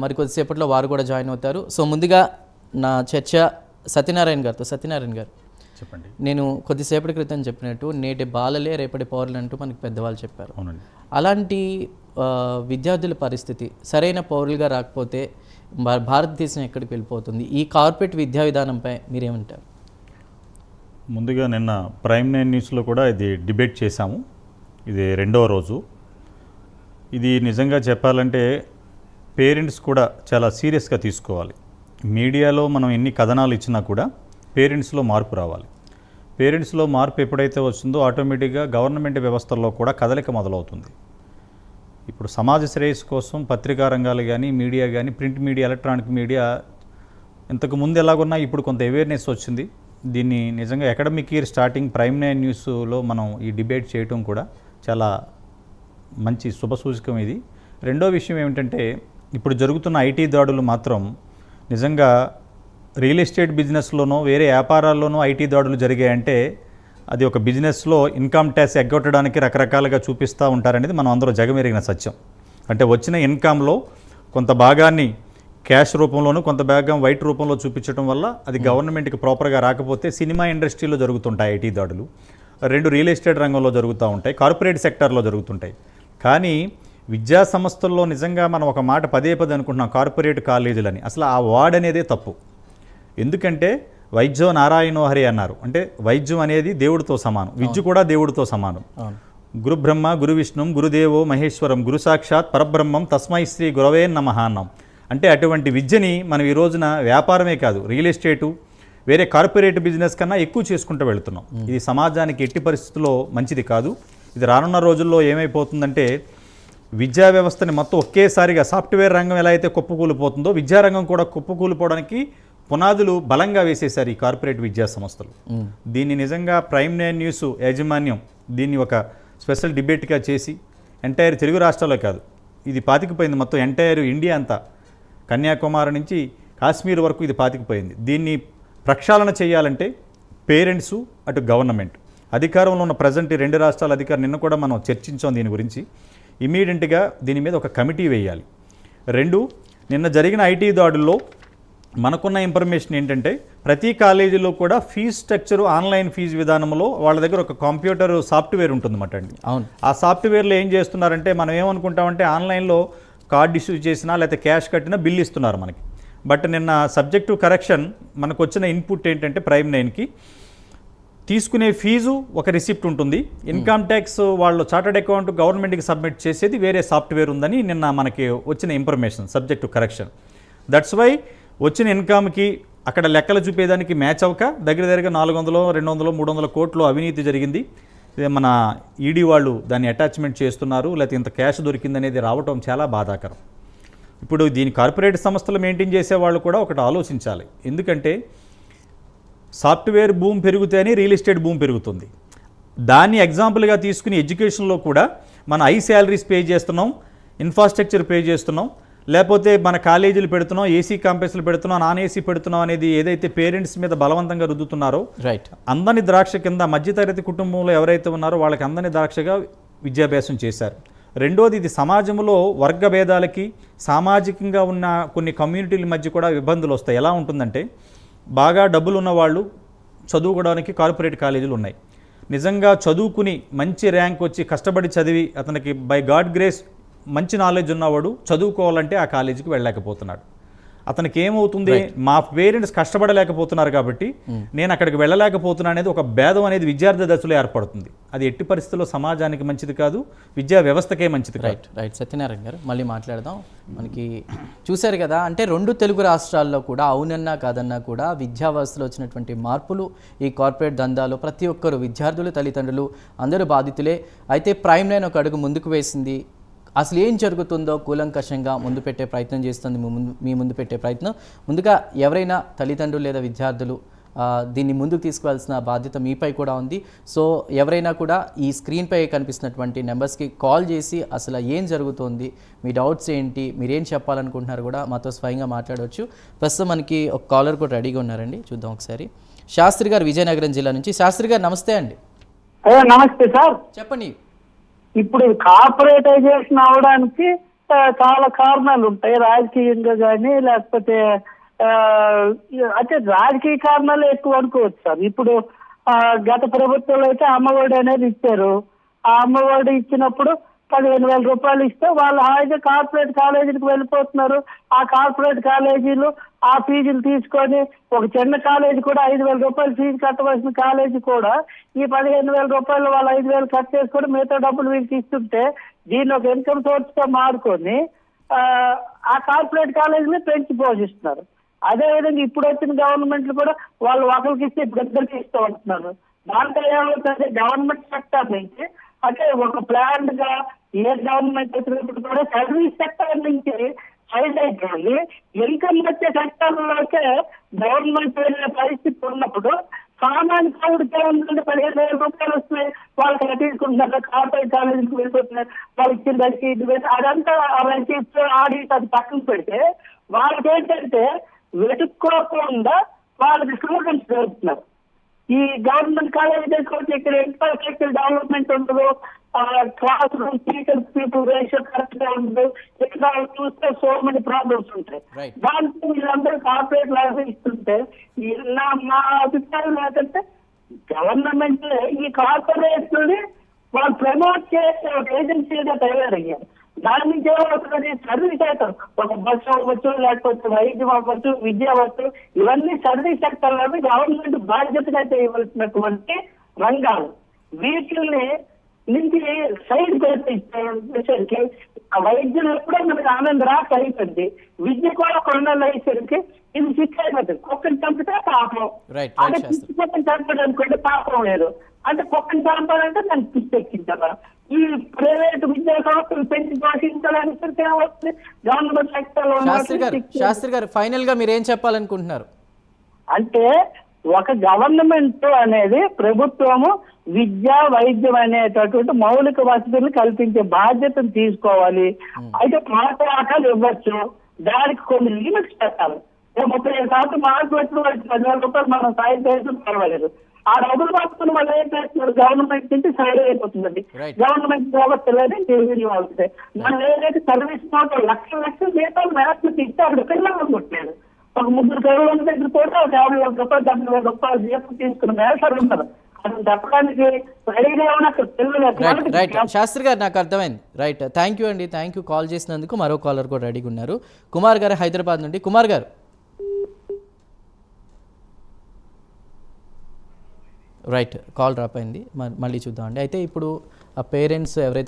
మరి కొద్దిసేపట్లో వారు కూడా జాయిన్ అవుతారు. సో ముందుగా నా చర్చ సత్యనారాయణ గారితో. సత్యనారాయణ గారు చెప్పండి. నేను కొద్దిసేపటి క్రితం చెప్పినట్టు నేటి బాలలే రేపటి పౌరులు అంటూ మనకి పెద్దవాళ్ళు చెప్పారు. అవునండి. అలాంటి విద్యార్థుల పరిస్థితి సరైన పౌరులుగా రాకపోతే భారతదేశం ఎక్కడికి వెళ్ళిపోతుంది? ఈ కార్పొరేట్ విద్యా విధానంపై మీరేమంటారు? ముందుగా నిన్న ప్రైమ్ నైన్ న్యూస్లో కూడా ఇది డిబేట్ చేశాము. ఇది రెండవ రోజు. ఇది నిజంగా చెప్పాలంటే పేరెంట్స్ కూడా చాలా సీరియస్గా తీసుకోవాలి. మీడియాలో మనం ఎన్ని కథనాలు ఇచ్చినా కూడా పేరెంట్స్లో మార్పు రావాలి. పేరెంట్స్లో మార్పు ఎప్పుడైతే వస్తుందో ఆటోమేటిక్గా గవర్నమెంట్ వ్యవస్థల్లో కూడా కదలిక మొదలవుతుంది. ఇప్పుడు సమాజ శ్రేయస్సు కోసం పత్రికా రంగాలు కానీ మీడియా కానీ ప్రింట్ మీడియా ఎలక్ట్రానిక్ మీడియా ఇంతకు ముందు ఎలాగున్నా ఇప్పుడు కొంత అవేర్నెస్ వచ్చింది. దీన్ని నిజంగా academic year starting Prime Nine న్యూస్లో మనం ఈ డిబేట్ చేయటం కూడా చాలా మంచి శుభసూచకం ఇది. రెండో విషయం ఏమిటంటే ఇప్పుడు జరుగుతున్న ఐటీ దాడులు మాత్రం నిజంగా రియల్ ఎస్టేట్ బిజినెస్లోనో వేరే వ్యాపారాల్లోనో ఐటీ దాడులు జరిగాయంటే అది ఒక బిజినెస్లో ఇన్కమ్ ట్యాక్స్ ఎగ్గొట్టడానికి రకరకాలుగా చూపిస్తూ ఉంటారనేది మనం అందరూ జగమెరిగిన సత్యం. అంటే వచ్చిన ఇన్కమ్లో కొంత భాగాన్ని క్యాష్ రూపంలోనూ కొంత భాగం వైట్ రూపంలో చూపించడం వల్ల అది గవర్నమెంట్కి ప్రాపర్గా రాకపోతే సినిమా ఇండస్ట్రీలో జరుగుతుంటాయి ఐటీ దాడులు. రెండు రియల్ ఎస్టేట్ రంగంలో జరుగుతూ ఉంటాయి కార్పొరేట్ సెక్టార్లో జరుగుతుంటాయి. కానీ విద్యా సంస్థల్లో నిజంగా మనం ఒక మాట పదే పదే అనుకుంటున్నాం కార్పొరేట్ కాలేజీలని. అసలు ఆ వార్డ్ అనేదే తప్పు. ఎందుకంటే వైద్యో నారాయణో హరి అన్నారు. అంటే వైద్యం అనేది దేవుడితో సమానం. విద్య కూడా దేవుడితో సమానం. గురు బ్రహ్మ గురు విష్ణుం గురుదేవో మహేశ్వరం గురు సాక్షాత్ పరబ్రహ్మం తస్మై శ్రీ గురవే నమః అన్నాం. అంటే అటువంటి విద్యని మనం ఈ రోజున వ్యాపారమే కాదు రియల్ ఎస్టేటు వేరే కార్పొరేట్ బిజినెస్ కన్నా ఎక్కువ చేసుకుంటూ వెళుతున్నాం. ఇది సమాజానికి ఎట్టి పరిస్థితుల్లో మంచిది కాదు. ఇది రానున్న రోజుల్లో ఏమైపోతుందంటే విద్యా వ్యవస్థని మొత్తం ఒకేసారిగా సాఫ్ట్వేర్ రంగం ఎలా అయితే కుప్పకూలిపోతుందో విద్యారంగం కూడా కుప్పకూలిపోవడానికి పునాదులు బలంగా వేసేశారు ఈ కార్పొరేట్ విద్యా సంస్థలు. దీన్ని నిజంగా ప్రైమ్ నైన్ న్యూస్ యాజమాన్యం దీన్ని ఒక స్పెషల్ డిబేట్గా చేసి ఎంటైర్ తెలుగు రాష్ట్రాల్లో కాదు ఇది పాతికిపోయింది మొత్తం ఎంటైర్ ఇండియా అంతా. కన్యాకుమారి నుంచి కాశ్మీర్ వరకు ఇది పాతికిపోయింది. దీన్ని ప్రక్షాళన చేయాలంటే పేరెంట్సు అటు గవర్నమెంట్. అధికారంలో ఉన్న ప్రజెంట్ ఈ రెండు రాష్ట్రాల అధికారులు నిన్న కూడా మనం చర్చించాం దీని గురించి. ఇమీడియట్గా దీని మీద ఒక కమిటీ వేయాలి. రెండు నిన్న జరిగిన ఐటీ దాడుల్లో మనకున్న ఇన్ఫర్మేషన్ ఏంటంటే ప్రతి కాలేజీలో కూడా ఫీజు స్ట్రక్చర్ ఆన్లైన్ ఫీజు విధానంలో వాళ్ళ దగ్గర ఒక కంప్యూటర్ సాఫ్ట్వేర్ ఉంటుందన్నమాట అండి. అవును. ఆ సాఫ్ట్వేర్లో ఏం చేస్తున్నారంటే మనం ఏమనుకుంటామంటే ఆన్లైన్లో కార్డ్ ఇష్యూ చేసినా లేకపోతే క్యాష్ కట్టినా బిల్ ఇస్తున్నారు మనకి. బట్ నిన్న సబ్జెక్టు కరెక్షన్ మనకు వచ్చిన ఇన్పుట్ ఏంటంటే ప్రైమ్ నైన్కి. తీసుకునే ఫీజు ఒక రిసిప్ట్ ఉంటుంది. ఇన్కమ్ ట్యాక్స్ వాళ్ళు చార్టర్డ్ అకౌంట్ గవర్నమెంట్కి సబ్మిట్ చేసేది వేరే సాఫ్ట్వేర్ ఉందని నిన్న మనకి వచ్చిన information subject correction. That's why వచ్చిన ఇన్కమ్కి అక్కడ లెక్కలు చూపేదానికి మ్యాచ్ అవ్వక దగ్గర దగ్గరగా నాలుగు వందలు రెండు వందలు మూడు వందల కోట్లు అవినీతి జరిగింది. మన ఈడీ వాళ్ళు దాన్ని అటాచ్మెంట్ చేస్తున్నారు. లేకపోతే ఇంత క్యాష్ దొరికింది అనేది రావటం చాలా బాధాకరం. ఇప్పుడు దీని కార్పొరేట్ సంస్థలు మెయింటైన్ చేసే వాళ్ళు కూడా ఒకటి ఆలోచించాలి. ఎందుకంటే సాఫ్ట్వేర్ భూమి పెరిగితేనే రియల్ ఎస్టేట్ భూమి పెరుగుతుంది. దాన్ని ఎగ్జాంపుల్గా తీసుకుని ఎడ్యుకేషన్లో కూడా మన ఐ శాలరీస్ పే చేస్తున్నాం ఇన్ఫ్రాస్ట్రక్చర్ పే చేస్తున్నాం లేకపోతే మన కాలేజీలు పెడుతున్నాం ఏసీ కాంప్లెక్స్లు పెడుతున్నాం నాన్ ఏసీ పెడుతున్నాం అనేది ఏదైతే పేరెంట్స్ మీద బలవంతంగా రుద్దుతున్నారో రైట్ అందని ద్రాక్ష కింద మధ్యతరగతి కుటుంబంలో ఎవరైతే ఉన్నారో వాళ్ళకి అందని ద్రాక్షగా విద్యాభ్యాసం చేశారు. రెండోది ఇది సమాజంలో వర్గ భేదాలకి సామాజికంగా ఉన్న కొన్ని కమ్యూనిటీల మధ్య కూడా ఇబ్బందులు వస్తాయి. ఎలా ఉంటుందంటే బాగా డబ్బులు ఉన్నవాళ్ళు చదువుకోవడానికి కార్పొరేట్ కాలేజీలు ఉన్నాయి. నిజంగా చదువుకుని మంచి ర్యాంక్ వచ్చి కష్టపడి చదివి అతనికి బై గాడ్ గ్రేస్ మంచి నాలెడ్జ్ ఉన్నవాడు చదువుకోవాలంటే ఆ కాలేజీకి వెళ్ళలేకపోతున్నాడు. అతనికి ఏమవుతుంది మా పేరెంట్స్ కష్టపడలేకపోతున్నారు కాబట్టి నేను అక్కడికి వెళ్ళలేకపోతున్నా అనేది ఒక భేదం అనేది విద్యార్థి దశలో ఏర్పడుతుంది. అది ఎట్టి పరిస్థితుల్లో సమాజానికి మంచిది కాదు విద్యా వ్యవస్థకే మంచిది రైట్ రైట్ సత్యనారాయణ గారు మళ్ళీ మాట్లాడదాం. మనకి చూశారు కదా అంటే రెండు తెలుగు రాష్ట్రాల్లో కూడా అవునన్నా కాదన్నా కూడా విద్యా వ్యవస్థలో వచ్చినటువంటి మార్పులు ఈ కార్పొరేట్ దందాలు ప్రతి ఒక్కరు విద్యార్థులు తల్లిదండ్రులు అందరూ బాధితులే. అయితే ప్రైమ్ లైన్ ఒక అడుగు ముందుకు వేసింది. అసలు ఏం జరుగుతుందో కూలంకషంగా ముందు పెట్టే ప్రయత్నం చేస్తుంది మీ ముందు పెట్టే ప్రయత్నం. ముందుగా ఎవరైనా తల్లిదండ్రులు లేదా విద్యార్థులు దీన్ని ముందుకు తీసుకువెళ్సిన బాధ్యత మీపై కూడా ఉంది. సో ఎవరైనా కూడా ఈ స్క్రీన్పై కనిపిస్తున్నటువంటి నెంబర్స్కి కాల్ చేసి అసలు ఏం జరుగుతోంది మీ డౌట్స్ ఏంటి మీరేం చెప్పాలనుకుంటున్నారు కూడా మాతో స్వయంగా మాట్లాడవచ్చు ప్రస్తుతం మనకి ఒక కాలర్ కూడా రెడీగా ఉన్నారండి. చూద్దాం ఒకసారి. శాస్త్రి గారు విజయనగరం జిల్లా నుంచి. శాస్త్రి గారు నమస్తే అండి. నమస్తే సార్. చెప్పండి. ఇప్పుడు కార్పొరేటైజేషన్ అవడానికి చాలా కారణాలు ఉంటాయి. రాజకీయంగా కానీ లేకపోతే ఆ, అంటే రాజకీయ కారణాలు ఎక్కువ అనుకోవచ్చు సార్. ఇప్పుడు ఆ, గత ప్రభుత్వంలో అయితే అమ్మఒడి అనేది ఇచ్చారు. ఆ అమ్మఒడి ఇచ్చినప్పుడు పదిహేను వేల రూపాయలు ఇస్తే వాళ్ళు హాయిగా కార్పొరేట్ కాలేజీలకు వెళ్ళిపోతున్నారు. ఆ కార్పొరేట్ కాలేజీలు ఆ ఫీజులు తీసుకొని ఒక చిన్న కాలేజీ కూడా ఐదు వేల రూపాయలు ఫీజు కట్టవలసిన కాలేజీ కూడా ఈ పదిహేను వేల రూపాయలు వాళ్ళు ఐదు వేలు కట్ చేసుకొని మిగతా డబ్బులు వీళ్ళకి ఇస్తుంటే దీన్ని ఒక ఇన్కమ్ సోర్స్గా మారుకొని ఆ, కార్పొరేట్ కాలేజీని పెంచి పోషిస్తున్నారు. అదే విధంగా ఇప్పుడు వచ్చిన గవర్నమెంట్లు కూడా వాళ్ళు ఒకరికి ఇస్తే ఇప్పుడు ఇద్దరికి ఇస్తూ ఉంటున్నారు దాంట్లో ఏమవుతుంది? గవర్నమెంట్ సెక్టర్ నుంచి అంటే ఒక ప్లాన్గా ఏ గవర్నమెంట్ వచ్చినప్పుడు కూడా సర్వీస్ సెక్టర్ నుంచి సైడ్ అయిపోయి ఇన్కమ్ వచ్చే సెక్టర్లోకే గవర్నమెంట్ వెళ్ళే పరిస్థితి ఉన్నప్పుడు సామాన్య పౌరుడికి ఏముందంటే పదిహేను వేల రూపాయలు వస్తున్నాయి. వాళ్ళకి కట్టించుకుంటున్నారు కార్పొరేట్ కాలేజీకి వెళ్ళిపోతున్నారు. వాళ్ళు ఇచ్చిన దానికి ఇది అదంతా అదంతా ఇచ్చే ఆడిట్ అది పక్కన పెడితే వాళ్ళకి ఏంటంటే వెతుక్కోకుండా వాళ్ళకి స్టూడెంట్స్ దొరుకుతున్నారు. ఈ గవర్నమెంట్ కాలేజ్ దగ్గర ఇక్కడ ఇన్ఫ్రాస్ట్రక్చర్ డెవలప్మెంట్ ఉండదు class room teachers people ratio కరెక్ట్గా ఉండదు ఇక్కడ చూస్తే సో మెనీ ప్రాబ్లమ్స్ ఉంటాయి. దాంతో వీళ్ళందరూ కార్పొరేట్ లాగా ఇస్తుంటే నా మా అభిప్రాయం ఏంటంటే గవర్నమెంట్ ఈ కార్పొరేట్ వాళ్ళు ప్రమోట్ చేసే ఒక ఏజెన్సీగా తయారయ్యారు. దాని నుంచి ఏమవుతుంది సర్వీస్ సెక్టర్ ఒక బస్సు అవ్వచ్చు లేకపోతే వైద్యం అవ్వచ్చు విద్య అవ్వచ్చు ఇవన్నీ సర్వీస్ సెక్టర్లో గవర్నమెంట్ బాధ్యతగా చేయవలసినటువంటి రంగాలు. వీటిని నుంచి సైడ్ పెట్టేసరికి ఆ వైద్యం ఎప్పుడో మనకి ఆనంద రాక అయిపోయింది. విద్య కూడా కొన్నాళ్ళు అయ్యేసరికి ఇది ఫిక్స్ అయిపోతుంది. కుక్కని చంపితే పాపం. Right, right, అదే శాస్త్రి. పిచ్చి కుక్కని చంపడం అనుకోండి పాపం లేదు. అంటే కుక్కని చంపాలంటే దాన్ని పిచ్చి ఎక్కించాలా. ఈ ప్రైవేట్ విద్యా సంస్థలు పెంచి పోషించాలని ఏమవుతుంది? గవర్నమెంట్ శాస్త్రి గారు శాస్త్రి గారు ఫైనల్గా మీరు ఏం చెప్పాలనుకుంటున్నారు? అంటే ఒక గవర్నమెంట్ అనేది ప్రభుత్వము విద్య వైద్యం అనేటటువంటి మౌలిక వసతులు కల్పించే బాధ్యతను తీసుకోవాలి. అయితే ప్రోత్సాహకాలు ఇవ్వచ్చు. దానికి కొన్ని లిమిట్స్ పెట్టాలి. ముప్పై ఐదు శాతం మార్కు వచ్చిన వాళ్ళకి పదివేల రూపాయలు మనం సాయం చేసిన పర్వాలేదు. ఆ డబ్బులు పట్టుకుని వాళ్ళు ఏం చేస్తున్నారు? గవర్నమెంట్ నుంచి సైడ్ అయిపోతుందండి. గవర్నమెంట్ వ్యవస్థ రెవెన్యూ అవుతుంది మనం ఏదైతే సర్వీస్ నోట్ లక్షల లక్షల జీతాలు మేరకు ఇస్తే అక్కడ పిల్లలు అనుకుంటున్నారు ఒక ముగ్గురు పిల్లల దగ్గర కూడా ఒక యాభై వేల రూపాయలు డెబ్బై వేల రూపాయలు జీతం తీసుకున్న మేసాలు ఉంటారు. రైట్ శాస్త్రి గారు నాకు అర్థమైంది. రైట్ థ్యాంక్ యూ అండి. థ్యాంక్ యూ కాల్ చేసినందుకు మరో కాలర్ కూడా రెడీగా ఉన్నారు. కుమార్ గారు హైదరాబాద్ నుండి. కుమార్ గారు. రైట్ కాల్ డ్రాప్ అయింది. మళ్ళీ చూద్దామండి. అయితే ఇప్పుడు ఆ పేరెంట్స్ ఎవరైతే